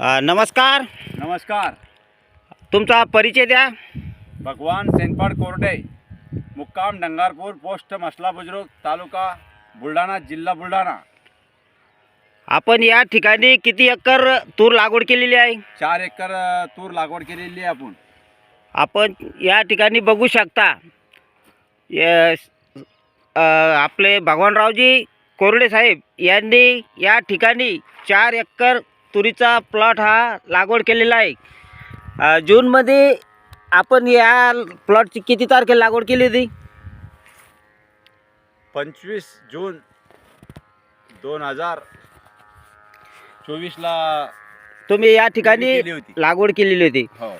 अ, नमस्कार. नमस्कार. तुमचा परिचय द्या. भगवान सेनपाड कोरडे मुक्काम डंगारपूर पोस्ट मसला बुजुर्ग तालुका बुलढाणा जिल्हा बुलढाणा. आपण या ठिकाणी किती एकर तूर लागवड केलेली आहे? चार एकर अ, तूर लागवड केलेली आहे आपण. आपण या ठिकाणी बघू शकता य- अ, आपले भगवानरावजी कोरडे साहेब यांनी या ठिकाणी चार एकर तुरीचा प्लॉट हा लागवड केलेला आहे. जूनमध्ये आपण या प्लॉटची किती तारखेला लागवड केली होती? पंचवीस जून दोन हजार चोवीसला तुम्ही या ठिकाणी केली होती. लागवड केलेली होती. हो.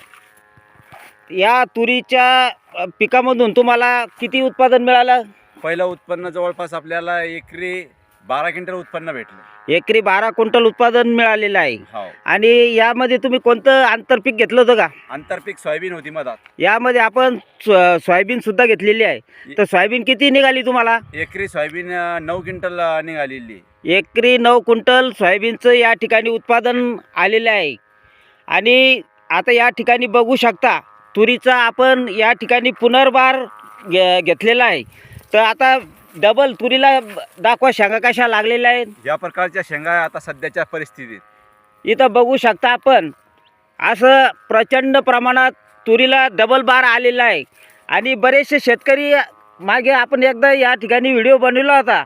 या तुरीच्या पिकामधून तुम्हाला किती उत्पादन मिळालं? पहिलं उत्पन्न जवळपास आपल्याला एकरी बारा क्विंटल उत्पन्न भेटलं. एकरी बारा क्विंटल उत्पादन मिळालेलं आहे. हो. आणि यामध्ये तुम्ही कोणतं आंतरपीक घेतलं होतं का? आंतरपीक सोयाबीन होती मधात. यामध्ये आपण सो- सोयाबीन सुद्धा घेतलेली आहे. तर सोयाबीन किती निघाली तुम्हाला? एकरी सोयाबीन अ, नऊ क्विंटल अ, निघालेली. एकरी नऊ क्विंटल सोयाबीनचं या ठिकाणी उत्पादन आलेलं आहे. आणि आता या ठिकाणी बघू शकता तुरीचा आपण या ठिकाणी पुनर्बार घे घेतलेला आहे. तर आता डबल तुरीला दाखवा शेंगा कशा लागलेल्या आहेत. या प्रकारच्या शेंगा आता सध्याच्या परिस्थितीत. इथं बघू शकता आपण असं प्रचंड प्रमाणात तुरीला डबल बार आलेला आहे. आणि बरेचसे शेतकरी मागे आपण एकदा या ठिकाणी व्हिडिओ बनवला होता.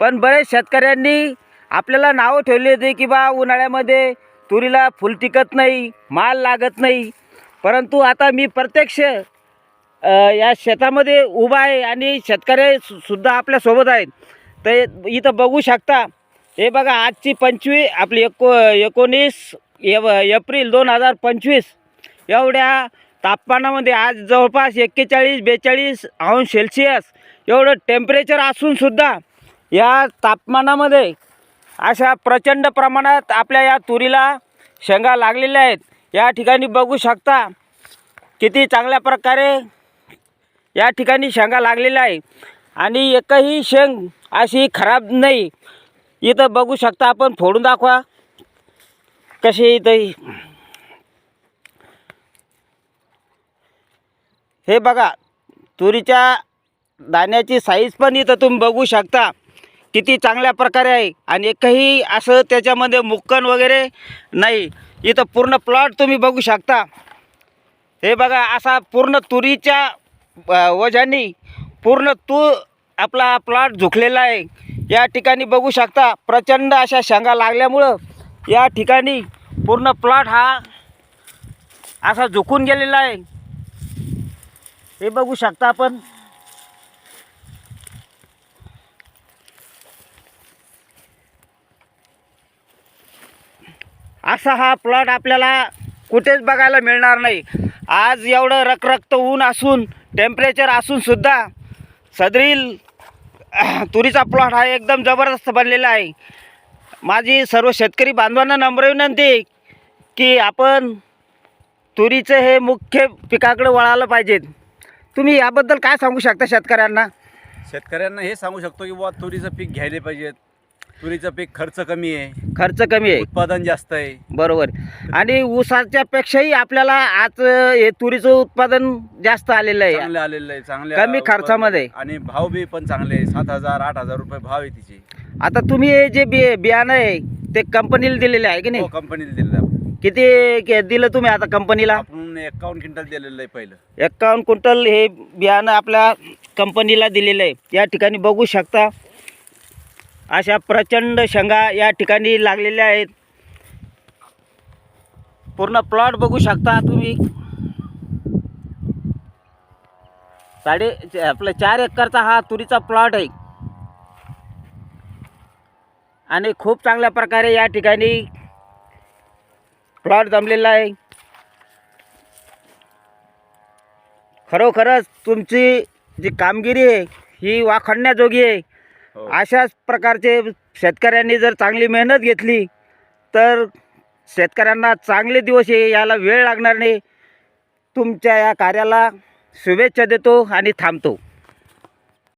पण बरेच शेतकऱ्यांनी आपल्याला नावं ठेवली होती की बा उन्हाळ्यामध्ये तुरीला फुल टिकत नाही माल लागत नाही. परंतु आता मी प्रत्यक्ष या शेतामध्ये उभा आहे आणि शेतकरी सु- सुद्धा आपल्यासोबत आहेत. तर इथं बघू शकता हे बघा आजची पंचवीस आपली एको एकोणीस एव एप्रिल दोन हजार पंचवीस. एवढ्या तापमानामध्ये आज जवळपास एक्केचाळीस बेचाळीस अंश सेल्सिअस एवढं टेम्परेचर असूनसुद्धा या तापमानामध्ये अशा प्रचंड प्रमाणात आपल्या या तुरीला शेंगा लागलेल्या आहेत. या ठिकाणी बघू शकता किती चांगल्या प्रकारे या ठिकाणी शेंगा लागलेल्या आहे. आणि एकही शेंग अशी खराब नाही. इथं बघू शकता आपण फोडून दाखवा. कशी इथं हे? बघा तुरीच्या दाण्याची साईज पण इथं तुम्ही बघू शकता. किती चांगल्या प्रकारे आहे. आणि एकही असं त्याच्यामध्ये मुक्कन वगैरे नाही. इथं पूर्ण प्लॉट तुम्ही बघू शकता. हे बघा असा पूर्ण तुरीच्या वजानी पूर्ण तू आपला प्लॉट झुकलेला आहे. या ठिकाणी बघू शकता प्रचंड अशा शेंगा लागल्यामुळं या ठिकाणी पूर्ण प्लॉट हा असा झुकून गेलेला आहे. हे बघू शकता आपण. असा हा प्लॉट आपल्याला कुठेच बघायला मिळणार नाही. आज एवढं रखरक्त ऊन असून टेम्परेचर असूनसुद्धा सदरील तुरीचा प्लॉट हा एकदम जबरदस्त बनलेला आहे. माझी सर्व शेतकरी बांधवांना नम्र विनंती की आपण तुरीचं हे मुख्य पिकाकडे वळालं पाहिजेत. तुम्ही याबद्दल काय सांगू शकता शेतकऱ्यांना? शेतकऱ्यांना हे सांगू शकतो की बुवा तुरीचं पीक घ्यायला पाहिजेत. तुरीचं पीक खर्च कमी आहे. खर्च कमी आहे. उत्पादन जास्त आहे. बरोबर. आणि ऊसाच्या पेक्षाही आपल्याला आज हे तुरीचं उत्पादन जास्त आलेलं आहे. चांगले आलेलं आहे चांगले कमी खर्चामध्ये. आणि भाव बी पण चांगले आहे. सात हजार आठ हजार रुपये भाव आहे तिचे. आता तुम्ही हे जे बि बियाणं आहे ते कंपनीला दिलेले आहे की नाही? हो कंपनीला दिलेलं आहे. किती के- दिलं तुम्ही आता कंपनीला? आपण एकावन्न क्विंटल दिलेलं आहे पहिलं. एक्कावन्न क्विंटल हे बियाणं आपल्या कंपनीला दिलेलं आहे. या ठिकाणी बघू शकता. अशा प्रचंड शेंगा या ठिकाणी लागलेल्या आहेत. पूर्ण प्लॉट बघू शकता तुम्ही. साडे आपलं चार एकरचा हा तुरीचा प्लॉट आहे. आणि खूप चांगल्या प्रकारे या ठिकाणी प्लॉट जमलेला आहे. खरोखरच तुमची जी कामगिरी आहे ही वाखडण्याजोगी आहे. हो. अशाच प्रकारचे शेतकऱ्यांनी जर चांगली मेहनत घेतली तर शेतकऱ्यांना चांगले दिवस ये याला वेळ लागणार नाही. तुमच्या या कार्याला शुभेच्छा देतो आणि थांबतो.